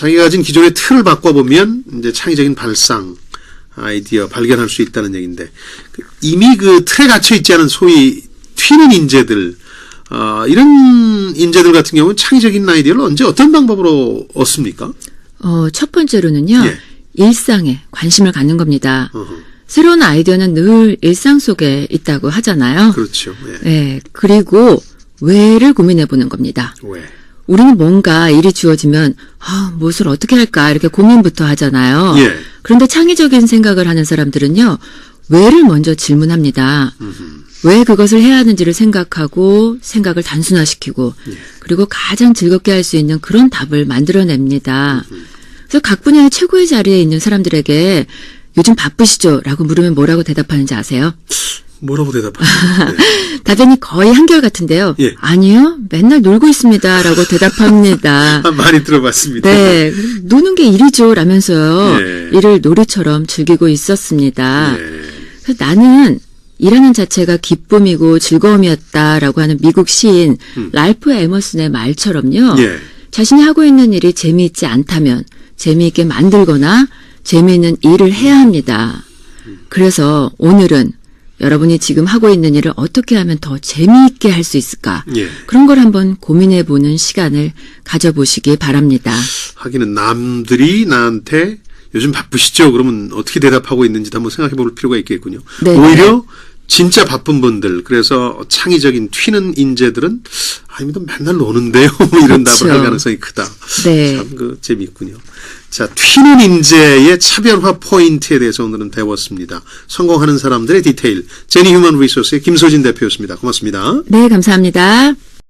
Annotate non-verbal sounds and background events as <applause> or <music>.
자기가 가진 기존의 틀을 바꿔보면 이제 창의적인 발상, 아이디어 발견할 수 있다는 얘기인데 그 이미 그 틀에 갇혀 있지 않은 소위 튀는 인재들 어, 이런 인재들 같은 경우는 창의적인 아이디어를 언제 어떤 방법으로 얻습니까? 어, 첫 번째로는요. 예. 일상에 관심을 갖는 겁니다. 어허, 새로운 아이디어는 늘 일상 속에 있다고 하잖아요. 그렇죠. 예. 네. 그리고 왜를 고민해 보는 겁니다. 왜? 우리는 뭔가 일이 주어지면 아, 무엇을 어떻게 할까 이렇게 고민부터 하잖아요. 예. 그런데 창의적인 생각을 하는 사람들은요. 왜를 먼저 질문합니다. 왜 그것을 해야 하는지를 생각하고 생각을 단순화시키고 그리고 가장 즐겁게 할 수 있는 그런 답을 만들어냅니다. 그래서 각 분야의 최고의 자리에 있는 사람들에게 요즘 바쁘시죠? 라고 물으면 뭐라고 대답하는지 아세요? 뭐라고 대답하세요? 네. <laughs> 답변이 거의 한결같은데요. 예. 아니요, 맨날 놀고 있습니다. 라고 대답합니다. <laughs> 아, 많이 들어봤습니다. 네, 노는 게 일이죠. 라면서요. 예. 일을 놀이처럼 즐기고 있었습니다. 예. 나는 일하는 자체가 기쁨이고 즐거움이었다라고 하는 미국 시인 랄프 에머슨의 말처럼요. 예. 자신이 하고 있는 일이 재미있지 않다면 재미있게 만들거나 재미있는 일을 해야 합니다. 그래서 오늘은 여러분이 지금 하고 있는 일을 어떻게 하면 더 재미있게 할 수 있을까? 예. 그런 걸 한번 고민해 보는 시간을 가져보시기 바랍니다. 하기는 남들이 나한테 요즘 바쁘시죠? 그러면 어떻게 대답하고 있는지도 한번 생각해 볼 필요가 있겠군요. 네. 오히려 진짜 바쁜 분들, 그래서 창의적인 튀는 인재들은 아니면 맨날 노는데요. <laughs> 뭐 이런 그렇죠. 답을 할 가능성이 크다. 네. 참그 재미있군요. 자, 튀는 인재의 차별화 포인트에 대해서 오늘은 배웠습니다. 성공하는 사람들의 디테일. 제니 휴먼 리소스의 김소진 대표였습니다. 고맙습니다. 네, 감사합니다.